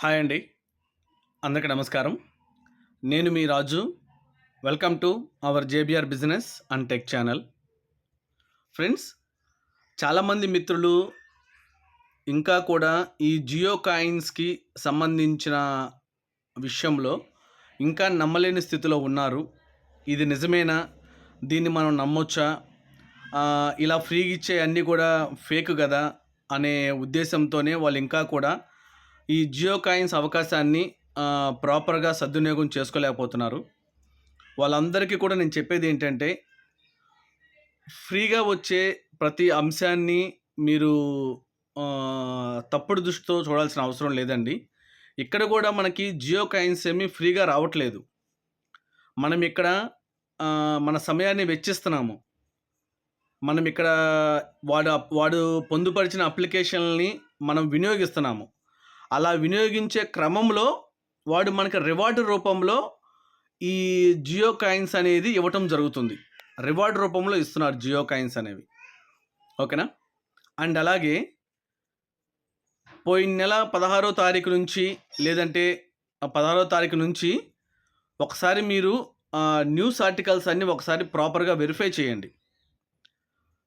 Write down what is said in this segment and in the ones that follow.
Hi అండి. అందరికీ నమస్కారం. నేను మీ Raju. Welcome to our JBR business and tech channel friends చాలామంది మిత్రులు ఇంకా కూడా ఈ జియో కాయిన్స్కి సంబంధించిన విషయంలో ఇంకా నమ్మలేని స్థితిలో ఉన్నారు. ఇది నిజమేనా? దీన్ని మనం నమ్మొచ్చా? ఇలా ఫ్రీగా ఇచ్చే అన్నీ కూడా ఫేక్ కదా అనే ఉద్దేశంతోనే వాళ్ళు ఇంకా కూడా ఈ జియో కాయిన్స్ అవకాశాన్ని ప్రాపర్గా సద్వినియోగం చేసుకోలేకపోతున్నారు. వాళ్ళందరికీ కూడా నేను చెప్పేది ఏంటంటే ఫ్రీగా వచ్చే ప్రతి అంశాన్ని మీరు తప్పుడు దృష్టితో చూడాల్సిన అవసరం లేదండి. ఇక్కడ కూడా మనకి జియో కాయిన్స్ ఏమీ ఫ్రీగా రావట్లేదు. మనం ఇక్కడ మన సమయాన్ని వెచ్చిస్తున్నాము. మనం ఇక్కడ వాడు వాడు పొందుపరిచిన అప్లికేషన్ని మనం వినియోగిస్తున్నాము. అలా వినియోగించే క్రమంలో వాడు మనకి రివార్డు రూపంలో ఈ జియో కాయిన్స్ అనేది ఇవ్వటం జరుగుతుంది. రివార్డ్ రూపంలో ఇస్తున్నారు జియో కాయిన్స్ అనేవి. ఓకేనా? అండ్ అలాగే పోయిన నెల పదహారో తారీఖు నుంచి లేదంటే పదహారో తారీఖు నుంచి ఒకసారి మీరు న్యూస్ ఆర్టికల్స్ అన్నీ ఒకసారి ప్రాపర్గా వెరిఫై చేయండి.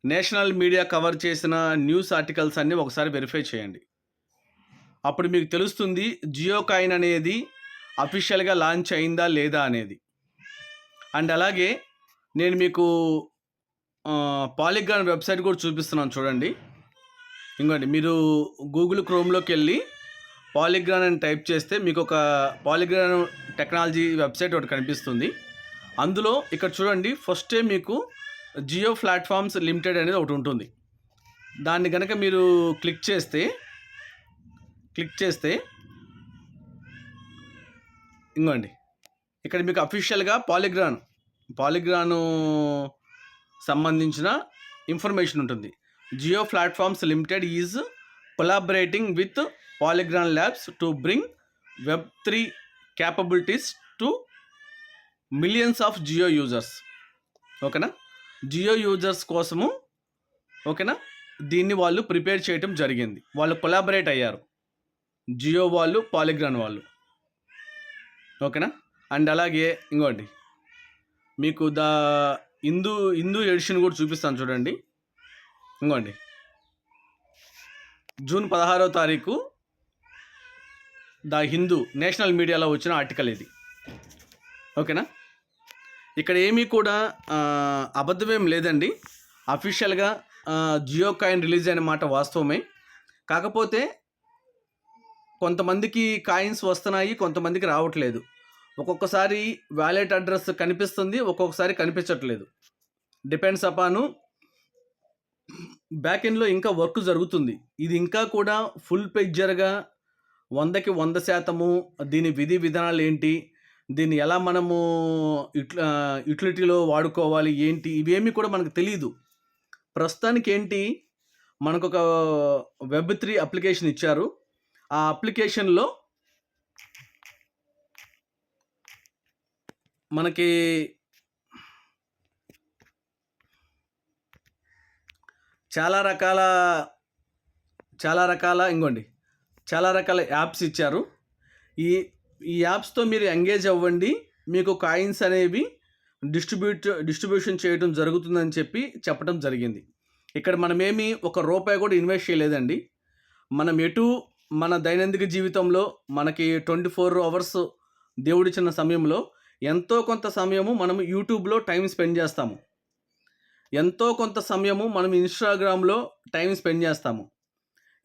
నేషనల్ మీడియా కవర్ చేసిన న్యూస్ ఆర్టికల్స్ అన్నీ ఒకసారి వెరిఫై చేయండి. అప్పుడు మీకు తెలుస్తుంది జియో కాయిన్ అనేది అఫీషియల్గా లాంచ్ అయిందా లేదా అనేది. అండ్ అలాగే నేను మీకు పాలిగ్రాన్ వెబ్సైట్ కూడా చూపిస్తున్నాను చూడండి. ఇంకోండి మీరు గూగుల్ క్రోమ్లోకి వెళ్ళి పాలిగ్రాన్ అని టైప్ చేస్తే మీకు ఒక పాలిగ్రాన్ టెక్నాలజీ వెబ్సైట్ ఒకటి కనిపిస్తుంది. అందులో ఇక్కడ చూడండి ఫస్టే మీకు జియో ప్లాట్ఫామ్స్ లిమిటెడ్ అనేది ఒకటి ఉంటుంది. దాన్ని కనుక మీరు క్లిక్ చేస్తే క్లిక్ చేస్తే ఇంకోండి ఇక్కడ మీకు అఫీషియల్గా పాలిగ్రాన్ పాలిగ్రాను సంబంధించిన ఇన్ఫర్మేషన్ ఉంటుంది. Jio platforms limited is collaborating with Polygon labs to bring web three capabilities to millions of Jio users. ఓకేనా? జియో యూజర్స్ కోసము ఓకేనా? దీన్ని వాళ్ళు ప్రిపేర్ చేయటం జరిగింది. వాళ్ళు కొలాబరేట్ అయ్యారు. జియో వాళ్ళు పాలిగ్రాన్ వాళ్ళు. ఓకేనా? అండ్ అలాగే ఇంకోటి. మీకు ద హిందూ హిందూ ఎడిషన్ కూడా చూపిస్తాను చూడండి. ఇంకోండి జూన్ పదహారో తారీఖు ద హిందూ నేషనల్ మీడియాలో వచ్చిన ఆర్టికల్ ఇది. ఓకేనా? ఇక్కడ ఏమీ కూడా అబద్ధమేం లేదండి. అఫీషియల్గా జియో కాయిన్ రిలీజ్ అయిన మాట వాస్తవమే. కాకపోతే కొంతమందికి కాయిన్స్ వస్తున్నాయి కొంతమందికి రావట్లేదు. ఒక్కొక్కసారి వ్యాలెట్ అడ్రస్ కనిపిస్తుంది ఒక్కొక్కసారి కనిపించట్లేదు. డిపెండ్స్ అపాను బ్యాక్ ఎండ్లో ఇంకా వర్క్ జరుగుతుంది. ఇది ఇంకా కూడా ఫుల్ పెజ్జర్గా వందకి వంద శాతము దీని విధి విధానాలు ఏంటి దీన్ని ఎలా మనము యుటిల యూటిలిటీలో వాడుకోవాలి ఏంటి ఇవేమీ కూడా మనకు తెలియదు ప్రస్తుతానికి ఏంటి మనకు ఒక వెబ్ త్రీ అప్లికేషన్ ఇచ్చారు. ఆ అప్లికేషన్లో మనకి చాలా రకాల చాలా రకాల ఇంకోండి చాలా రకాల యాప్స్ ఇచ్చారు. ఈ ఈ యాప్స్తో మీరు ఎంగేజ్ అవ్వండి. మీకు కాయిన్స్ అనేవి డిస్ట్రిబ్యూట్ డిస్ట్రిబ్యూషన్ చేయడం జరుగుతుందని చెప్పి చెప్పడం జరిగింది. ఇక్కడ మనమేమి ఒక రూపాయి కూడా ఇన్వెస్ట్ చేయలేదండి. మనం ఎటు మన దైనందిక జీవితంలో మనకి ట్వంటీ ఫోర్ అవర్స్ దేవుడిచ్చిన సమయంలో ఎంతో కొంత సమయము మనం యూట్యూబ్లో టైం స్పెండ్ చేస్తాము. ఎంతో కొంత సమయము మనం ఇన్స్టాగ్రామ్లో టైం స్పెండ్ చేస్తాము.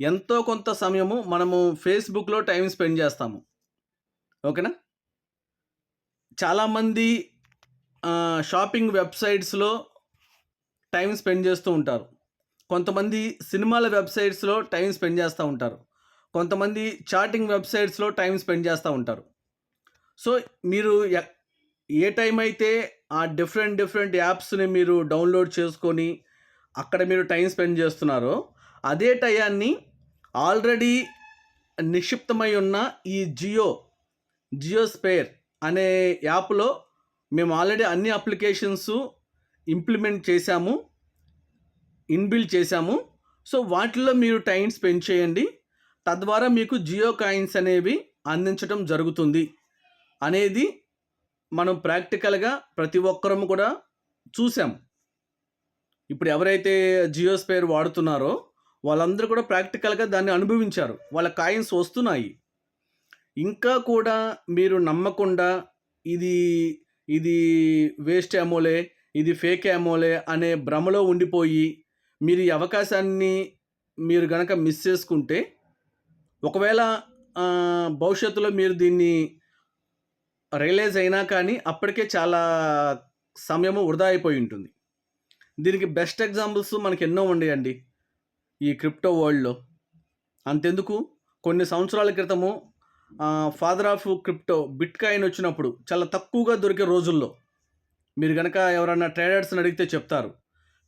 ఎంతో కొంత సమయము మనము ఫేస్బుక్లో టైం స్పెండ్ చేస్తాము. ఓకేనా? చాలామంది షాపింగ్ వెబ్సైట్స్లో టైం స్పెండ్ చేస్తూ ఉంటారు. కొంతమంది సినిమాల వెబ్సైట్స్లో టైం స్పెండ్ చేస్తూ ఉంటారు. కొంతమంది చాటింగ్ వెబ్సైట్స్లో టైం స్పెండ్ చేస్తూ ఉంటారు. సో మీరు ఎ- ఏ టైం అయితే ఆ డిఫరెంట్ డిఫరెంట్ యాప్స్ని మీరు డౌన్లోడ్ చేసుకొని అక్కడ మీరు టైం స్పెండ్ చేస్తున్నారో అదే టయాన్ని ఆల్రెడీ నిక్షిప్తమై ఉన్న ఈ జియో జియో స్పేర్ అనే యాప్లో మేము ఆల్రెడీ అన్ని అప్లికేషన్స్ ఇంప్లిమెంట్ చేశాము ఇన్బిల్డ్ చేశాము. సో వాటిల్లో మీరు టైం స్పెండ్ చేయండి. తద్వారా మీకు జియో కాయిన్స్ అనేవి అందించటం జరుగుతుంది అనేది మనం ప్రాక్టికల్గా ప్రతి ఒక్కరము కూడా చూసాం. ఇప్పుడు ఎవరైతే జియో స్పేర్ వాడుతున్నారో వాళ్ళందరూ కూడా ప్రాక్టికల్గా దాన్ని అనుభవించారు. వాళ్ళ కాయిన్స్ వస్తున్నాయి. ఇంకా కూడా మీరు నమ్మకుండా ఇది ఇది వేస్ట్ ఏమోలే ఇది ఫేక్ ఏమోలే అనే భ్రమలో ఉండిపోయి మీరు ఈ అవకాశాన్ని మీరు గనక మిస్ చేసుకుంటే ఒకవేళ భవిష్యత్తులో మీరు దీన్ని రియలైజ్ అయినా కానీ అప్పటికే చాలా సమయము వృధా అయిపోయి ఉంటుంది. దీనికి బెస్ట్ ఎగ్జాంపుల్స్ మనకి ఎన్నో ఉండేయండి. ఈ క్రిప్టో వరల్డ్లో. అంతెందుకు? కొన్ని సంవత్సరాల క్రితము father of crypto bitcoin వచ్చినప్పుడు చాలా తక్కువగా దొరికే రోజుల్లో మీరు కనుక ఎవరన్నా ట్రేడర్స్ని అడిగితే చెప్తారు.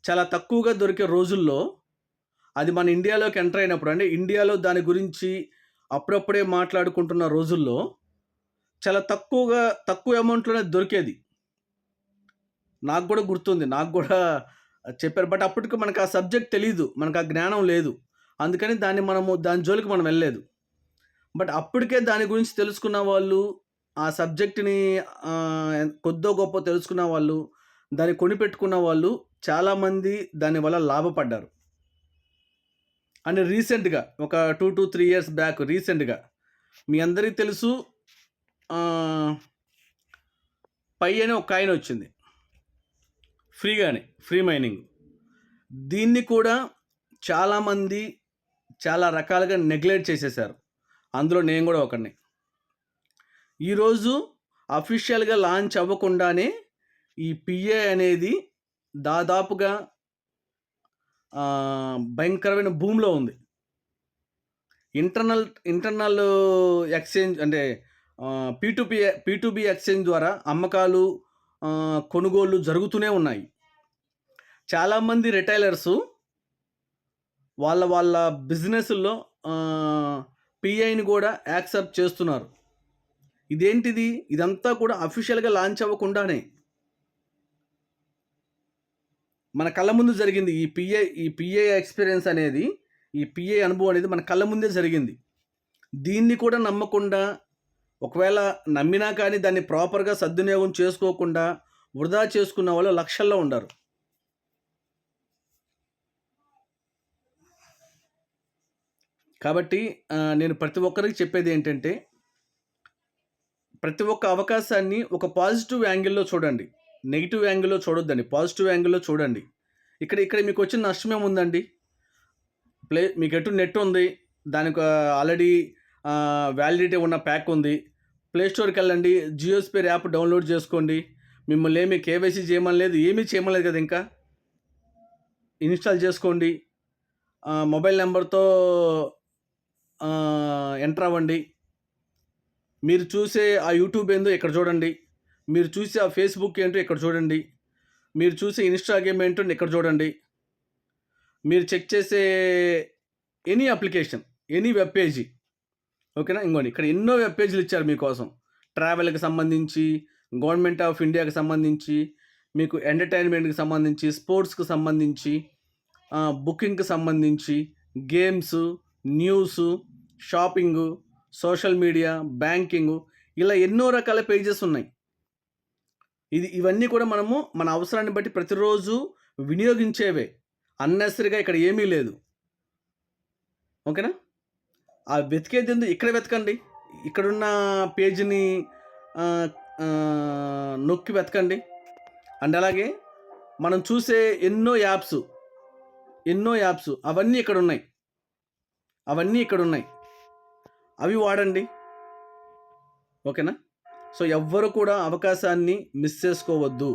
చాలా తక్కువగా దొరికే రోజుల్లో అది మన ఇండియాలోకి ఎంటర్ అయినప్పుడు అంటే ఇండియాలో దాని గురించి అప్పుడప్పుడే మాట్లాడుకుంటున్న రోజుల్లో చాలా తక్కువగా తక్కువ అమౌంట్లోనే దొరికేది. నాకు కూడా గుర్తుంది నాకు కూడా చెప్పారు. బట్ అప్పటికి మనకు ఆ సబ్జెక్ట్ తెలియదు మనకు ఆ జ్ఞానం లేదు. అందుకని దాన్ని మనము దాని జోలికి మనం వెళ్ళలేదు. బట్ అప్పటికే దాని గురించి తెలుసుకున్న వాళ్ళు ఆ సబ్జెక్ట్ని కొద్దో గొప్ప తెలుసుకున్న వాళ్ళు దాన్ని కొనిపెట్టుకున్న వాళ్ళు చాలామంది దానివల్ల లాభపడ్డారు. అండ్ రీసెంట్గా ఒక two to three years back రీసెంట్గా మీ అందరికీ తెలుసు పై అని ఒక కాయిన్ వచ్చింది. ఫ్రీగానే ఫ్రీ మైనింగ్. దీన్ని కూడా చాలామంది చాలా రకాలుగా నెగ్లెక్ట్ చేసేసారు. అందులో నేను కూడా ఒకరిని ఈరోజు అఫీషియల్గా లాంచ్ అవ్వకుండానే ఈ పిఏ అనేది దాదాపుగా భయంకరమైన భూమిలో ఉంది. ఇంటర్నల్ ఇంటర్నల్ ఎక్స్చేంజ్ అంటే పీ టు పీ ఎక్స్చేంజ్ ద్వారా అమ్మకాలు కొనుగోళ్ళు జరుగుతూనే ఉన్నాయి. చాలామంది రిటైలర్సు వాళ్ళ వాళ్ళ బిజినెస్లో పిఐని కూడా యాక్సెప్ట్ చేస్తున్నారు. ఇదేంటిది? ఇదంతా కూడా అఫీషియల్గా లాంచ్ అవ్వకుండానే. మన కళ్ళ ముందు జరిగింది. ఈ పిఏ ఈ పిఏ ఎక్స్పీరియన్స్ అనేది ఈ పిఏ అనుభవం అనేది మన కళ్ళ ముందే జరిగింది. దీన్ని కూడా నమ్మకుండా ఒకవేళ నమ్మినా కానీ దాన్ని ప్రాపర్గా సద్వినియోగం చేసుకోకుండా వృధా చేసుకున్న వాళ్ళు లక్షల్లో ఉండరు. కాబట్టి నేను ప్రతి ఒక్కరికి చెప్పేది ఏంటంటే ప్రతి ఒక్క అవకాశాన్ని ఒక పాజిటివ్ యాంగిల్లో చూడండి. నెగిటివ్ యాంగిల్లో చూడొద్దండి పాజిటివ్ యాంగిల్లో చూడండి. ఇక్కడ ఇక్కడ మీకు వచ్చిన నష్టం ఏముందండి? ప్లే మీకు ఎటు నెట్ ఉంది దానికి ఆల్రెడీ వ్యాలిడిటీ ఉన్న ప్యాక్ ఉంది. ప్లే స్టోర్కి వెళ్ళండి జియో స్పేర్ యాప్ డౌన్లోడ్ చేసుకోండి. మిమ్మల్ని ఏమీ కేవైసీ చేయమని లేదు ఏమీ చేయమలేదు కదా ఇంకా? ఇన్స్టాల్ చేసుకోండి. మొబైల్ నెంబర్తో ఎంటర్ అవ్వండి. మీరు చూసే ఆ యూట్యూబ్ ఏందో ఇక్కడ చూడండి. మీరు చూసే ఆ ఫేస్బుక్ ఏంటో ఇక్కడ చూడండి. మీరు చూసే ఇన్స్టాగ్రామ్ ఏంటో ఇక్కడ చూడండి. మీరు చెక్ చేసే any application any web page ఓకేనా? ఇంకోండి ఇక్కడ ఎన్నో వెబ్ పేజీలు ఇచ్చారు మీకోసం. ట్రావెల్కి సంబంధించి గవర్నమెంట్ ఆఫ్ ఇండియాకి సంబంధించి మీకు ఎంటర్టైన్మెంట్కి సంబంధించి స్పోర్ట్స్కి సంబంధించి బుకింగ్కి సంబంధించి games news shopping social media banking ఇలా ఎన్నో రకాల పేజెస్ ఉన్నాయి. ఇది ఇవన్నీ కూడా మనము మన అవసరాన్ని బట్టి ప్రతిరోజు వినియోగించేవే. అన్నెసరిగా ఇక్కడ ఏమీ లేదు. ఓకేనా? ఆ వెతికేది ఎందుకు ఇక్కడ వెతకండి. ఇక్కడున్న పేజీని నొక్కి వెతకండి. అండ్ అలాగే మనం చూసే ఎన్నో యాప్స్ ఎన్నో యాప్స్ అవన్నీ ఇక్కడ ఉన్నాయి అవన్నీ ఇక్కడ ఉన్నాయి అవి వాడండి. ఓకేనా? సో ఎవ్వరు కూడా అవకాశాన్ని మిస్ చేసుకోవద్దు.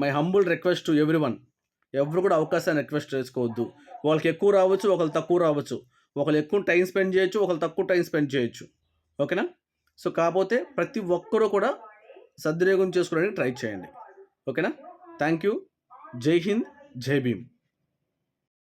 My humble request to everyone ఎవరు కూడా అవకాశాన్ని రిక్వెస్ట్ చేసుకోవద్దు. వాళ్ళకి ఎక్కువ రావచ్చు ఒకళ్ళు తక్కువ రావచ్చు. ఒకళ్ళు ఎక్కువ టైం స్పెండ్ చేయొచ్చు ఒకళ్ళు తక్కువ టైం స్పెండ్ చేయొచ్చు. ఓకేనా సో కాకపోతే ప్రతి ఒక్కరూ కూడా సద్వినియోగం చేసుకోవడానికి ట్రై చేయండి. ఓకేనా థ్యాంక్ యూ జై హింద్ జై భీమ్